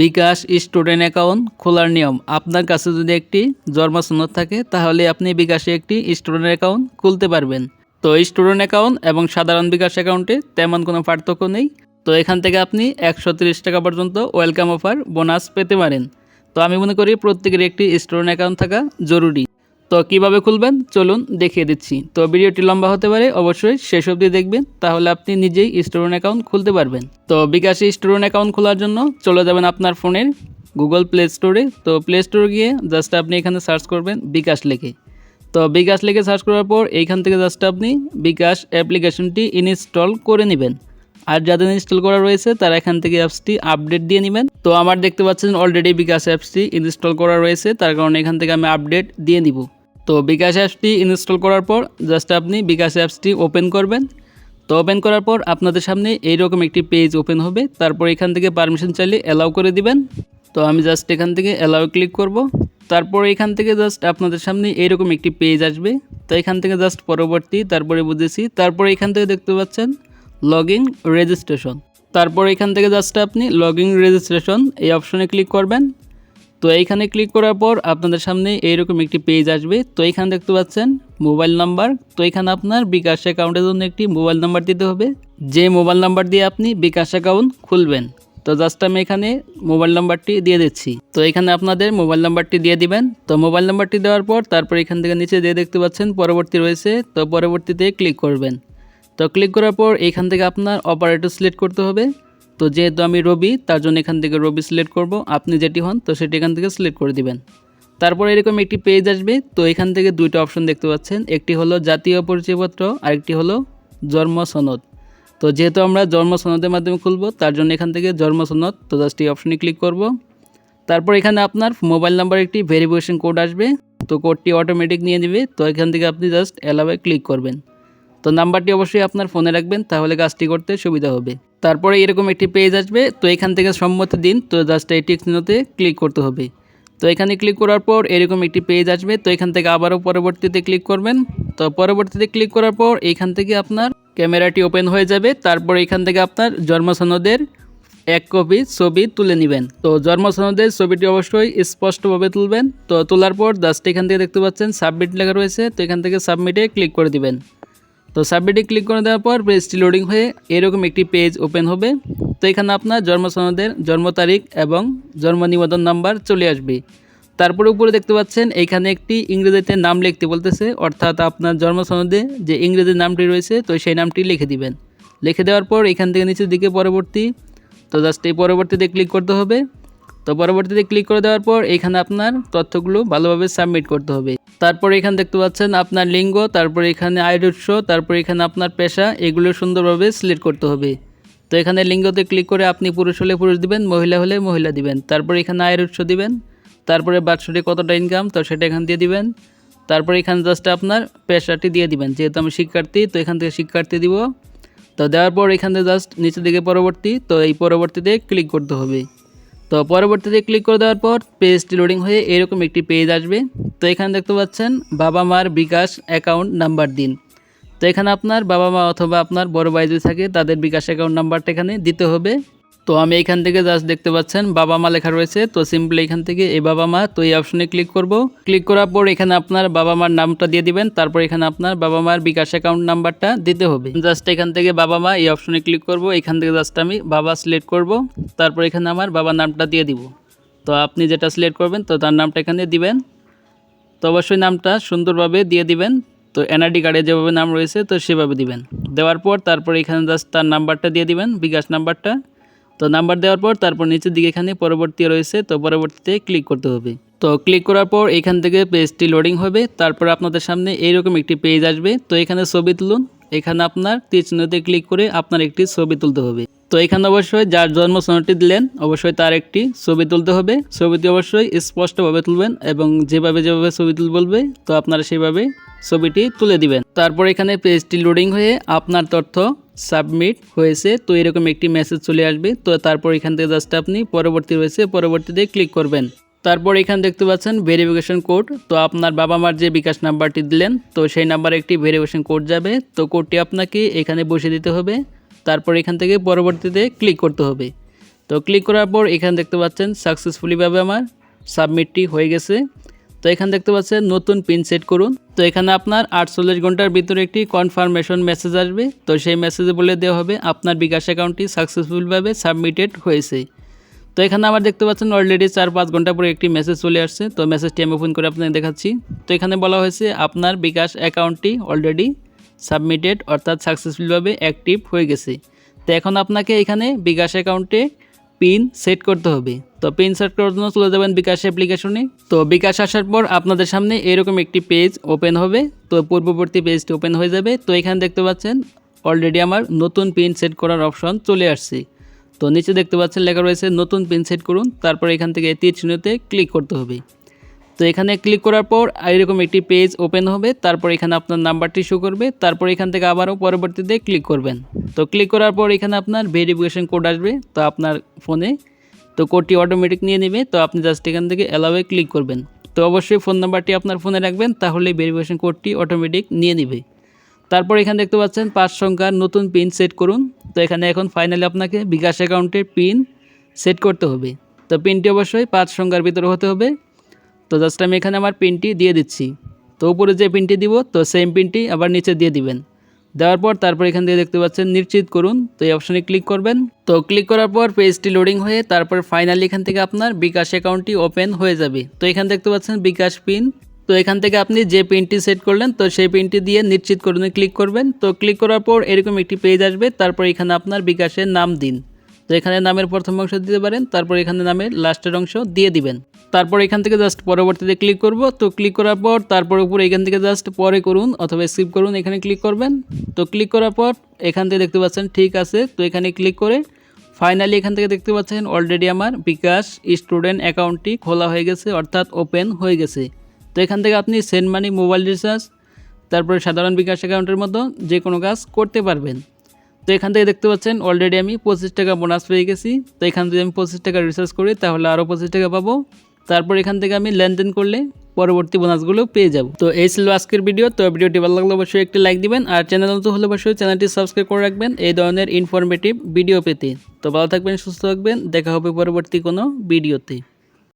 বিকাশ student account খোলার নিয়ম। আপনার কাছে যদি একটি জন্মসনদ থাকে, তাহলে আপনি বিকাশে একটি স্টুডেন্ট অ্যাকাউন্ট খুলতে পারবেন। তো স্টুডেন্ট অ্যাকাউন্ট এবং সাধারণ বিকাশ অ্যাকাউন্টে তেমন কোনো পার্থক্য নেই। তো এখান থেকে আপনি একশো টাকা পর্যন্ত ওয়েলকাম অফার, বোনাস পেতে পারেন। তো আমি মনে করি প্রত্যেকের একটি স্টুডেন্ট অ্যাকাউন্ট থাকা জরুরি। তো কীভাবে খুলবেন? চলুন দেখিয়ে দিচ্ছি। তো ভিডিওটি লম্বা হতে পারে, অবশ্যই শেষ অবধি দেখবেন, তাহলে আপনি নিজেই স্টুডেন্ট অ্যাকাউন্ট খুলতে পারবেন। তো বিকাশে স্টুডেন্ট অ্যাকাউন্ট খোলার জন্য চলে যাবেন আপনার ফোনের গুগল প্লে স্টোরে তো প্লে স্টোরে গিয়ে জাস্ট আপনি এখানে সার্চ করবেন বিকাশ লেখে। তো বিকাশ লিখে সার্চ করার পর এইখান থেকে জাস্ট আপনি বিকাশ অ্যাপ্লিকেশনটি ইনস্টল করে নেবেন। আর যাদের ইনস্টল করা রয়েছে, তারা এখান থেকে অ্যাপসটি আপডেট দিয়ে নেবেন। তো আমার দেখতে পাচ্ছেন অলরেডি বিকাশ অ্যাপসটি ইনস্টল করা রয়েছে, তার কারণে এখান থেকে আমি আপডেট দিয়ে নিব। তো বিকাশ অ্যাপসটি ইনস্টল করার পর জাস্ট আপনি বিকাশ অ্যাপসটি ওপেন করবেন। তো ওপেন করার পর আপনাদের সামনে এইরকম একটি পেজ ওপেন হবে। তারপর এখান থেকে পারমিশন চাইলে অ্যালাউ করে দিবেন। তো আমি জাস্ট এখান থেকে অ্যালাউ ক্লিক করব। তারপর এখান থেকে জাস্ট আপনাদের সামনে এইরকম একটি পেজ আসবে। তো এখান থেকে জাস্ট পরবর্তী, তারপরে বুঝেছি। তারপরে এখান থেকে দেখতে পাচ্ছেন লগ ইন রেজিস্ট্রেশন তারপর এখান থেকে জাস্ট আপনি লগ ইন রেজিস্ট্রেশন এই অপশনে ক্লিক করবেন। তো এইখানে ক্লিক করার পর আপনাদের সামনে এইরকম একটি পেজ আসবে। তো এইখানে দেখতে পাচ্ছেন মোবাইল নাম্বার তো এখানে আপনার বিকাশ অ্যাকাউন্টের জন্য একটি মোবাইল নাম্বার দিতে হবে। যে মোবাইল নাম্বার দিয়ে আপনি বিকাশ অ্যাকাউন্ট খুলবেন। তো জাস্ট আমি এখানে মোবাইল নাম্বারটি দিয়ে দিচ্ছি। তো এখানে আপনাদের মোবাইল নাম্বারটি দিয়ে দিবেন। তো মোবাইল নাম্বারটি দেওয়ার পর তারপর এখান থেকে নিচে দিয়ে দেখতে পাচ্ছেন পরবর্তী রয়েছে। তো পরবর্তীতে ক্লিক করবেন। তো ক্লিক করার পর এখান থেকে আপনার অপারেটর সিলেক্ট করতে হবে। তো যেহেতু আমি রবি, তার জন্য এখান থেকে রবি সিলেক্ট করব। আপনি যেটি হন, তো সেটি এখান থেকে সিলেক্ট করে দিবেন। তারপর এরকম একটি পেজ আসবে, তো এখান থেকে দুইটা অপশন দেখতে পাচ্ছেন। একটি হলো জাতীয় পরিচয়পত্র, আরেকটি হলো জন্ম সনদ। তো যেহেতু আমরা জন্ম সনদের মাধ্যমে খুলব, তার জন্য এখান থেকে জন্ম সনদ, তো জাস্ট এই অপশনে ক্লিক করব। তারপর এখানে আপনার মোবাইল নাম্বার একটি ভেরিফিকেশন কোড আসবে, তো কোডটি অটোমেটিক নিয়ে নেবে, তো এখান থেকে আপনি জাস্ট অ্যালাওয়ে ক্লিক করবেন। তো নাম্বারটি অবশ্যই আপনার ফোনে রাখবেন, তাহলে কাজটি করতে সুবিধা হবে। তারপরে এরকম একটি পেজ আসবে, তো এখান থেকে সম্মতি দিন, তো জাস্ট এই টিক ক্লিক করতে হবে। তো এখানে ক্লিক করার পর এরকম একটি পেজ আসবে, তো এখান থেকে আবারও পরবর্তীতে ক্লিক করবেন। তো পরবর্তীতে ক্লিক করার পর এইখান থেকে আপনার ক্যামেরাটি ওপেন হয়ে যাবে, তারপর এখান থেকে আপনার জন্মসনদের এক কপি ছবি তুলে নেবেন। তো জন্মসনদের ছবিটি অবশ্যই স্পষ্টভাবে তুলবেন, তো তোলার পর জাস্ট এখান থেকে দেখতে পাচ্ছেন সাবমিট লেখা রয়েছে, তো এখান থেকে সাবমিটে ক্লিক করে দিবেন। তো সাবমিটে ক্লিক করে দেওয়ার পর পেজটি লোডিং হয়ে এরকম একটি পেজ ওপেন হবে। তো এখানে আপনার জন্ম সনদের, জন্ম তারিখ এবং জন্ম নিবন্ধন নাম্বার চলে আসবে। তারপরে উপরে দেখতে পাচ্ছেন এখানে একটি ইংরেজিতে নাম লিখতে বলতেছে, অর্থাৎ আপনার জন্ম সনদে যে ইংরেজি নামটি রয়েছে, তো সেই নামটি লিখে দিবেন। লিখে দেওয়ার পর এখান থেকে নিচের দিকে পরবর্তী, তো জাস্ট এই পরবর্তীতে ক্লিক করতে হবে। তো পরবর্তীতে ক্লিক করে দেওয়ার পর এখানে আপনার তথ্যগুলো ভালোভাবে সাবমিট করতে হবে। তারপর এখানে দেখতে পাচ্ছেন আপনার লিঙ্গ, তারপর এখানে আয়ের উৎস তারপর এখানে আপনার পেশা, এগুলো সুন্দরভাবে সিলেক্ট করতে হবে। তো এখানে লিঙ্গতে ক্লিক করে আপনি পুরুষ হলে পুরুষ দিবেন, মহিলা হলে মহিলা দিবেন। তারপরে এখানে আয়ের উৎস দিবেন, তারপরে বাৎসরিক কতটা ইনকাম তো সেটা এখান দিয়ে দিবেন। তারপরে এখানে জাস্ট আপনার পেশাটি দিয়ে দিবেন, যেহেতু আমি শিক্ষার্থী, তো এখান থেকে শিক্ষার্থী দিব। তো দেওয়ার পর এখান থেকে জাস্ট নিচের দিকে পরবর্তী, তো এই পরবর্তীতে ক্লিক করতে হবে। তো পরবর্তীতে ক্লিক করে দেওয়ার পর পেজটি লোডিং হয়ে এরকম একটি পেজ আসবে। তো এখানে দেখতে পাচ্ছেন, বাবা মার বিকাশ অ্যাকাউন্ট নাম্বার দিন। তো এখানে আপনার বাবা মা অথবা আপনার বড় ভাই যদি থাকে, তাদের বিকাশ অ্যাকাউন্ট নাম্বারটা এখানে দিতে হবে। তো আমি এখান থেকে জাস্ট দেখতে পাচ্ছেন বাবা মা লেখা রয়েছে। তো সিম্পলি এখান থেকে এই বাবা মা, তো এই অপশনে ক্লিক করব। ক্লিক করার পর এখানে আপনার বাবা মার নামটা দিয়ে দিবেন। তারপর এখানে আপনার বাবা মার বিকাশ অ্যাকাউন্ট নাম্বারটা দিতে হবে। জাস্ট এখান থেকে বাবা মা এই অপশনে ক্লিক করব। এখান থেকে জাস্ট আমি বাবা সিলেক্ট করব। তারপর এখানে আমার বাবার নামটা দিয়ে দিব। তো আপনি যেটা সিলেক্ট করবেন, তো তার নামটা এখানে দিবেন। তো অবশ্যই নামটা সুন্দরভাবে দিয়ে দিবেন। তো এনআরডি কার্ডে যেভাবে নাম রয়েছে, তো সেভাবে দিবেন। দেওয়ার পর তারপর এখানে জাস্ট তার নাম্বারটা দিয়ে দিবেন, বিকাশ নাম্বারটা তো নাম্বার দেওয়ার পর তারপর নিচের দিকে এখানে পরবর্তী রয়েছে, তো পরবর্তীতে ক্লিক করতে হবে। তো ক্লিক করার পর এখান থেকে পেজটি লোডিং হবে, তারপর আপনাদের সামনে এইরকম একটি পেজ আসবে। তো এখানে ছবি তুলুন, এখানে আপনার তীর চিহ্নতে ক্লিক করে আপনার একটি ছবি তুলতে হবে। তো এখানে অবশ্যই যার জন্ম সনদটি দিলেন, অবশ্যই তার একটি ছবি তুলতে হবে। ছবিটি অবশ্যই স্পষ্টভাবে তুলবেন এবং যেভাবে যেভাবে ছবি তুল বলবে, তো আপনারা সেভাবে ছবিটি তুলে দিবেন। তারপর এখানে পেজটি লোডিং হয়ে আপনার তথ্য সাবমিট হয়েছে, তো এরকম একটি মেসেজ চলে আসবে। তো তারপর এখান থেকে জাস্ট আপনি পরবর্তী রয়েছে, পরবর্তীতে ক্লিক করবেন। তারপর এখানে দেখতে পাচ্ছেন ভেরিফিকেশন কোড তো আপনার বাবা মার যে বিকাশ নাম্বারটি দিলেন, তো সেই নাম্বারে একটি ভেরিফিকেশন কোড যাবে। তো কোডটি আপনাকে এখানে বসে দিতে হবে। তারপর এখান থেকে পরবর্তীতে ক্লিক করতে হবে। তো ক্লিক করার পর এখানে দেখতে পাচ্ছেন সাকসেসফুলিভাবে আমার সাবমিটটি হয়ে গেছে। তো এখানে দেখতে পাচ্ছেন নতুন পিন সেট করুন। তো এখানে আপনার আটচল্লিশ ঘণ্টার ভিতরে একটি কনফার্মেশন মেসেজ আসবে। তো সেই মেসেজে বলে দেওয়া হবে, আপনার বিকাশ অ্যাকাউন্টটি সাকসেসফুলভাবে সাবমিটেড হয়েছে। তো এখানে আমার দেখতে পাচ্ছেন অলরেডি চার পাঁচ ঘণ্টা পরে একটি মেসেজ চলে আসছে। তো মেসেজটি আমি ওপেন করে আপনাকে দেখাচ্ছি। তো এখানে বলা হয়েছে, আপনার বিকাশ অ্যাকাউন্টটি অলরেডি সাবমিটেড অর্থাৎ সাকসেসফুলভাবে অ্যাক্টিভ হয়ে গেছে। তো এখন আপনাকে এখানে বিকাশ অ্যাকাউন্টে পিন সেট করতে হবে। তো পিন সেট করার জন্য চলে যাবেন বিকাশ অ্যাপ্লিকেশনে। তো বিকাশ আসার পর আপনাদের সামনে এরকম একটি পেজ ওপেন হবে। তো পূর্ববর্তী পেজটি ওপেন হয়ে যাবে। তো এখানে দেখতে পাচ্ছেন অলরেডি আমার নতুন পিন সেট করার অপশন চলে আসছে। তো নিচে দেখতে পাচ্ছেন লেখা রয়েছে, নতুন পিন সেট করুন। তারপর এখান থেকে তীর চিহ্নতে ক্লিক করতে হবে। তো এখানে ক্লিক করার পর, এরকম একটি পেজ ওপেন হবে। তারপর এখানে আপনার নাম্বারটি শো করবে। তারপর এখান থেকে আবারও পরবর্তীতে ক্লিক করবেন। তো ক্লিক করার পর এখানে আপনার ভেরিফিকেশন কোড আসবে তো আপনার ফোনে তো কোডটি অটোমেটিক নিয়ে নেবে। তো আপনি জাস্ট এখান থেকে অ্যালাওয়ে ক্লিক করবেন। তো অবশ্যই ফোন নাম্বারটি আপনার ফোনে রাখবেন, তাহলে ভেরিফিকেশন কোডটি অটোমেটিক নিয়ে নেবে। তারপর এখানে দেখতে পাচ্ছেন পাঁচ সংখ্যার নতুন পিন সেট করুন। তো এখানে এখন ফাইনালি আপনাকে বিকাশ অ্যাকাউন্টের পিন সেট করতে হবে। তো পিনটি অবশ্যই পাঁচ সংখ্যার ভিতরে হতে হবে। তো জাস্ট আমি এখানে আমার পিনটি দিয়ে দিচ্ছি। তো উপরে যে পিনটি দিব, তো সেম পিনটি আবার নিচে দিয়ে দিবেন। দেওয়ার পর তারপর এখান থেকে দেখতে পাচ্ছেন, নিশ্চিত করুন। তো এই অপশানে ক্লিক করবেন। তো ক্লিক করার পর পেজটি লোডিং হয়ে তারপর ফাইনালি এখান থেকে আপনার বিকাশ অ্যাকাউন্টটি ওপেন হয়ে যাবে। তো এখানে দেখতে পাচ্ছেন বিকাশ পিন তো এখান থেকে আপনি যে পিনটি সেট করলেন, তো সেই পিনটি দিয়ে নিশ্চিত করুন ক্লিক করবেন। তো ক্লিক করার পর এরকম একটি পেজ আসবে, তারপর এখানে আপনার বিকাশের নাম দিন। তো এখানে নামের প্রথম অংশ দিতে পারেন, তারপর এখানে নামের লাস্টের অংশ দিয়ে দিবেন। তারপর এখান থেকে জাস্ট পরবর্তীতে ক্লিক করব। তো ক্লিক করার পর তারপর উপরে এখান থেকে জাস্ট পরে করুন অথবা স্কিপ করুন, এখানে ক্লিক করবেন। তো ক্লিক করার পর এখান থেকে দেখতে পাচ্ছেন ঠিক আছে। তো এখানে ক্লিক করে ফাইনালি এখান থেকে দেখতে পাচ্ছেন অলরেডি আমার বিকাশ স্টুডেন্ট অ্যাকাউন্টটি খোলা হয়ে গেছে, অর্থাৎ ওপেন হয়ে গেছে। তো এখান থেকে আপনি সেন্ড মানি মোবাইল রিচার্জ তারপরে সাধারণ বিকাশ অ্যাকাউন্টের মতো যে কোনো কাজ করতে পারবেন। তো এখান থেকে দেখতে পাচ্ছেন অলরেডি আমি পঁচিশ টাকা বোনাস পেয়ে গেছি। তো এখান থেকে আমি পঁচিশ টাকা রিচার্জ করি তাহলে আরও পঁচিশ টাকা পাবো। তারপর এখান থেকে আমি লেনদেন করলে পরবর্তী বোনাসগুলো পেয়ে যাব। তো এই ছিল আজকের ভিডিও তো ভিডিওটি ভালো লাগলে অবশ্যই একটি লাইক দিবেন আর চ্যানেল তো হলে অবশ্যই চ্যানেলটি সাবস্ক্রাইব করে রাখবেন। এই ধরনের ইনফরমেটিভ ভিডিও পেতে। তো ভালো থাকবেন, সুস্থ থাকবেন, দেখা হবে পরবর্তী কোনো ভিডিওতে